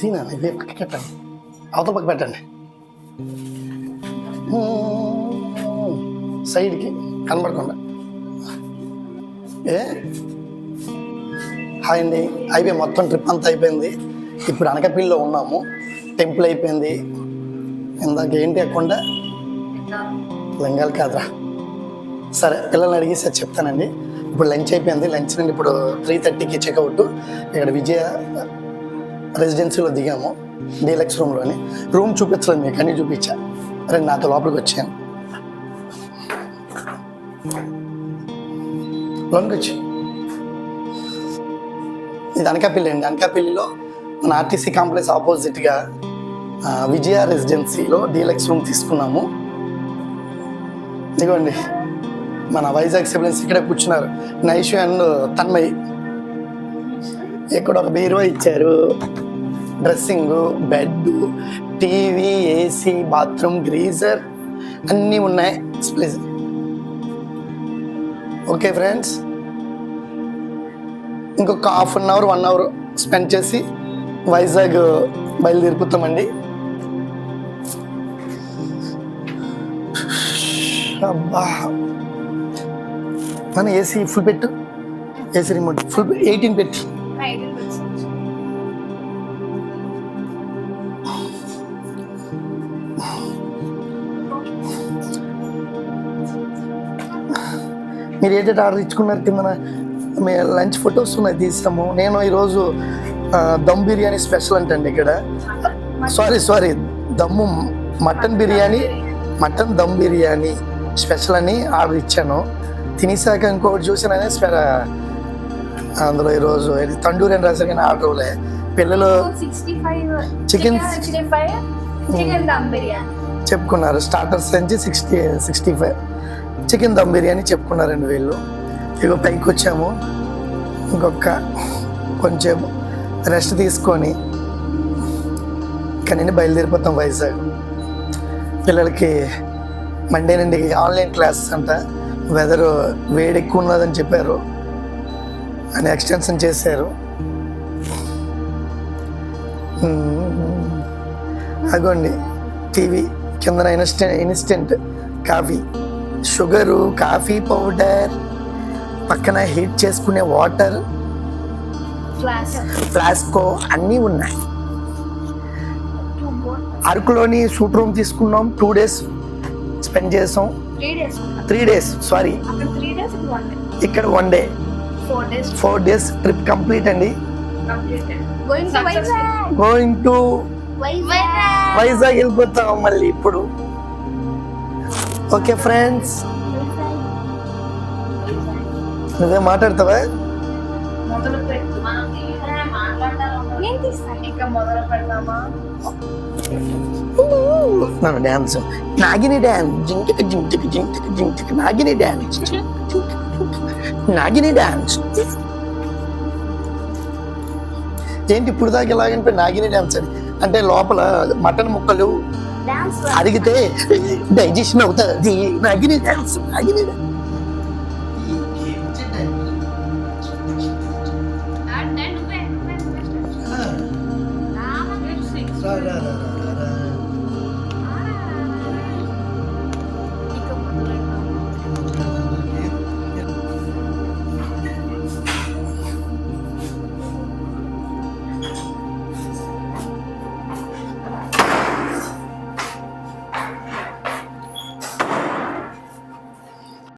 తినా ఇవే పక్కకి పెట్టండి అవతల పక్క పెట్టండి. సైడ్కి కనబడకుండా. ఏ? హాయ్ అండి. అయిపోయి మొత్తం ట్రిప్ అంతా అయిపోయింది. ఇప్పుడు అనకపిల్లిలో ఉన్నాము. టెంపుల్ అయిపోయింది. ఇందాక ఏంటి అక్కడ లింగాలు. కాదురా. సరే పిల్లల్ని అడిగి సార్ చెప్తానండి. ఇప్పుడు లంచ్ అయిపోయింది. లంచ్ నుండి ఇప్పుడు త్రీ థర్టీకి చెక్అవుట్ ఇక్కడ విజయ రెసిడెన్సీలో దిగాము. డీలక్స్ రూమ్లోని. రూమ్ చూపించలేదు మీకు అన్నీ చూపించా. రండి నాతో లోపలికి వచ్చాను. లోనికి వచ్చి. ఇది అనకాపల్లి అండి. అనకాపల్లిలో మన ఆర్టీసీ కాంప్లెక్స్ ఆపోజిట్గా విజయ రెసిడెన్సీలో డీలక్స్ రూమ్ తీసుకున్నాము. ఇదిగోండి. మన వైజాగ్ సిబ్లిన్స్ ఇక్కడే కూర్చున్నారు. నైషు అండ్ తన్మయ్. ఇక్కడ ఒక బీరువా ఇచ్చారు. Dressing bed TV AC bathroom geyser అన్నీ ఉన్నాయి. ప్లీజ్. Okay friends. ఇంకొక half an hour one hour spend చేసి వైజాగ్ బయలుదేరిపోతామండి. అబ్బా. తన ఏసీ ఫుల్ పెట్టు. ఏసీ రిమోట్ ఫుల్ ఎయిటీన్ పెట్టి. మీరు ఏదైతే ఆర్డర్ ఇచ్చుకున్నారు కింద మీ లంచ్ ఫొటోస్ ఉన్నాయి తీస్తాము. నేను ఈరోజు దమ్ బిర్యానీ స్పెషల్ అంటండి ఇక్కడ. Sorry sorry. Dum mutton biryani mutton dum biryani special అని ఆర్డర్ ఇచ్చాను. తినేసాక ఇంకొకటి చూసాననే అందులో ఈరోజు తండూరి అని రాశారు కానీ ఆర్డర్ ఇవ్వలే. పిల్లలు చికెన్ చెప్పుకున్నారు. స్టార్టర్స్ నుంచి sixty sixty five chicken dum biryani చెప్పుకున్నారండి వీళ్ళు. ఇగో పైకి వచ్చాము. ఇంకొక కొంచెం రెస్ట్ తీసుకొని నుండి బయలుదేరిపోతాం వైజాగ్. పిల్లలకి మండే నుండి ఆన్లైన్ క్లాసెస్ అంట. వెదర్ వేడి ఎక్కువ ఉన్నదని చెప్పారు. అని ఎక్స్టెన్షన్ చేశారు. అగోండి టీవీ కింద instant instant coffee. Sugar coffee powder పక్కన హీట్ చేసుకునే వాటర్ ఫ్లాస్ ఫ్లాస్కో అన్నీ ఉన్నాయి. అరకులోని సూట్ రూమ్ తీసుకున్నాం టూ డేస్ స్పెండ్ చేసాం. త్రీ డేస్ సారీ ఇక్కడ one day four days trip complete అండి. గోయింగ్ టు వైజాగ్ వెళ్ళిపోతాం మళ్ళీ ఇప్పుడు. ఓకే ఫ్రెండ్స్ నువ్వే మాట్లాడతావా? ఇంకా మొదలు పెడదామా? నన్ను డ్యాన్స్ నాగిని డ్యాన్స్ జింటిక జింటిక జింటిక జింటిక నాగిని డ్యాన్స్ నాగిని డ్యాన్స్ ఏంటి ఇప్పుడు దాకా ఎలాగంటే నాగిని డ్యాన్స్ అని. అంటే లోపల మటన్ ముక్కలు అడిగితే డైజెషన్ అవుతుంది. నాగిని డ్యాన్స్ నాగిని డ్యాన్స్ నువ్వే నువ్వే నువ్వే రా, రా, రా, రా.